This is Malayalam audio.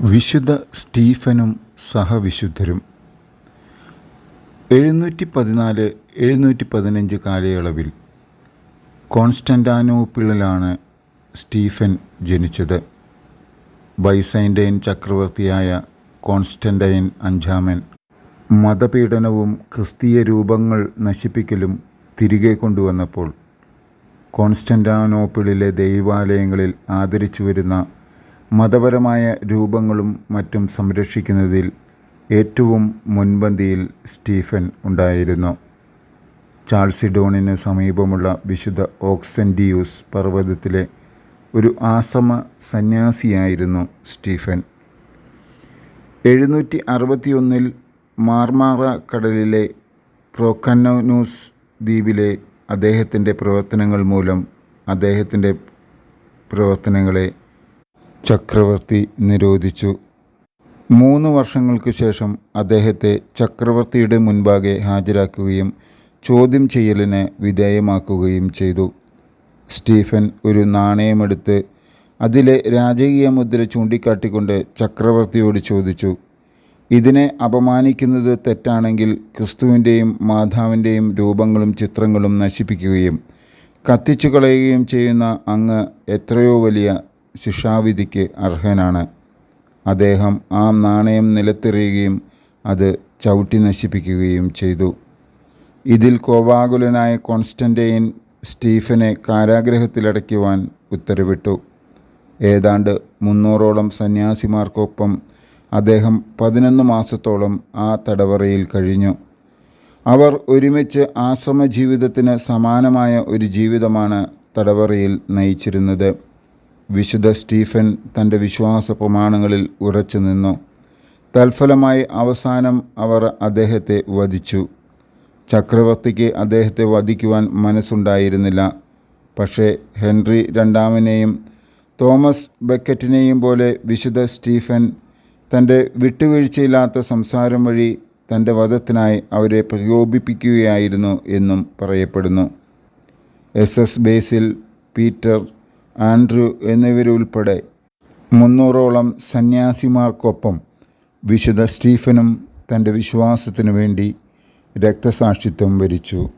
വിശുദ്ധ സ്റ്റീഫനും സഹവിശുദ്ധരും. എഴുന്നൂറ്റി പതിനാല് എഴുന്നൂറ്റി പതിനഞ്ച് കാലയളവിൽ കോൺസ്റ്റന്റാനോപ്പിളിലാണ് സ്റ്റീഫൻ ജനിച്ചത്. ബൈസൈൻഡൈൻ ചക്രവർത്തിയായ കോൺസ്റ്റന്റൈൻ അഞ്ചാമൻ മതപീഡനവും ക്രിസ്തീയ രൂപങ്ങൾ നശിപ്പിക്കലും തിരികെ കൊണ്ടുവന്നപ്പോൾ കോൺസ്റ്റന്റാനോപ്പിളിലെ ദൈവാലയങ്ങളിൽ ആദരിച്ചു വരുന്ന മതപരമായ രൂപങ്ങളും മറ്റും സംരക്ഷിക്കുന്നതിൽ ഏറ്റവും മുൻപന്തിയിൽ സ്റ്റീഫൻ ഉണ്ടായിരുന്നു. ചാൾസിഡോണിന് സമീപമുള്ള വിശുദ്ധ ഓക്സെൻഡിയൂസ് പർവതത്തിലെ ഒരു ആസമ സന്യാസിയായിരുന്നു സ്റ്റീഫൻ. എഴുന്നൂറ്റി അറുപത്തിയൊന്നിൽ മാർമാറ കടലിലെ പ്രോക്കനോനൂസ് ദ്വീപിലെ അദ്ദേഹത്തിന്റെ പ്രവർത്തനങ്ങൾ മൂലം അദ്ദേഹത്തിന്റെ പ്രവർത്തനങ്ങളെ ചക്രവർത്തി നിരോധിച്ചു. മൂന്ന് വർഷങ്ങൾക്ക് ശേഷം അദ്ദേഹത്തെ ചക്രവർത്തിയുടെ മുൻപാകെ ഹാജരാക്കുകയും ചോദ്യം ചെയ്യലിന് വിധേയമാക്കുകയും ചെയ്തു. സ്റ്റീഫൻ ഒരു നാണയമെടുത്ത് അതിലെ രാജകീയ മുദ്ര ചൂണ്ടിക്കാട്ടിക്കൊണ്ട് ചക്രവർത്തിയോട് ചോദിച്ചു ഇതിനെ അപമാനിക്കുന്നത് തെറ്റാണെങ്കിൽ ക്രിസ്തുവിന്റെയും മാതാവിന്റെയും രൂപങ്ങളും ചിത്രങ്ങളും നശിപ്പിക്കുകയും കത്തിച്ചു കളയുകയും ചെയ്യുന്ന അങ്ങ് എത്രയോ വലിയ ശിക്ഷാവിധിക്ക് അർഹനാണ്. അദ്ദേഹം ആ നാണയം നിലത്തെറിയുകയും അത് ചവിട്ടി നശിപ്പിക്കുകയും ചെയ്തു. ഇതിൽ കോപാകുലനായ കോൺസ്റ്റന്റൈൻ സ്റ്റീഫനെ കാരാഗ്രഹത്തിലടയ്ക്കുവാൻ ഉത്തരവിട്ടു. ഏതാണ്ട് മുന്നൂറോളം സന്യാസിമാർക്കൊപ്പം അദ്ദേഹം പതിനൊന്ന് മാസത്തോളം ആ തടവറയിൽ കഴിഞ്ഞു. അവർ ഒരുമിച്ച് ആശ്രമ ജീവിതത്തിന് സമാനമായ ഒരു ജീവിതമാണ് തടവറയിൽ നയിച്ചിരുന്നത്. വിശുദ്ധ സ്റ്റീഫൻ തന്റെ വിശ്വാസ പ്രമാണങ്ങളിൽ ഉറച്ചു നിന്നു. തൽഫലമായി അവസാനം അവർ അദ്ദേഹത്തെ വധിച്ചു. ചക്രവർത്തിക്ക് അദ്ദേഹത്തെ വധിക്കുവാൻ മനസ്സുണ്ടായിരുന്നില്ല. പക്ഷേ ഹെൻറി രണ്ടാമനെയും തോമസ് ബക്കറ്റിനെയും പോലെ വിശുദ്ധ സ്റ്റീഫൻ തന്റെ വിട്ടുവീഴ്ചയില്ലാത്ത സംസാരം വഴി തന്റെ വധത്തിനായി അവരെ പ്രകോപിപ്പിക്കുകയായിരുന്നു എന്നും പറയപ്പെടുന്നു. S S Basil Peter Andrew എന്നിവരുൾപ്പെടെ മുന്നൂറോളം സന്യാസിമാർക്കൊപ്പം വിശുദ്ധ സ്റ്റീഫനും തന്റെ വിശ്വാസത്തിനു വേണ്ടി രക്തസാക്ഷിത്വം വരിച്ചു.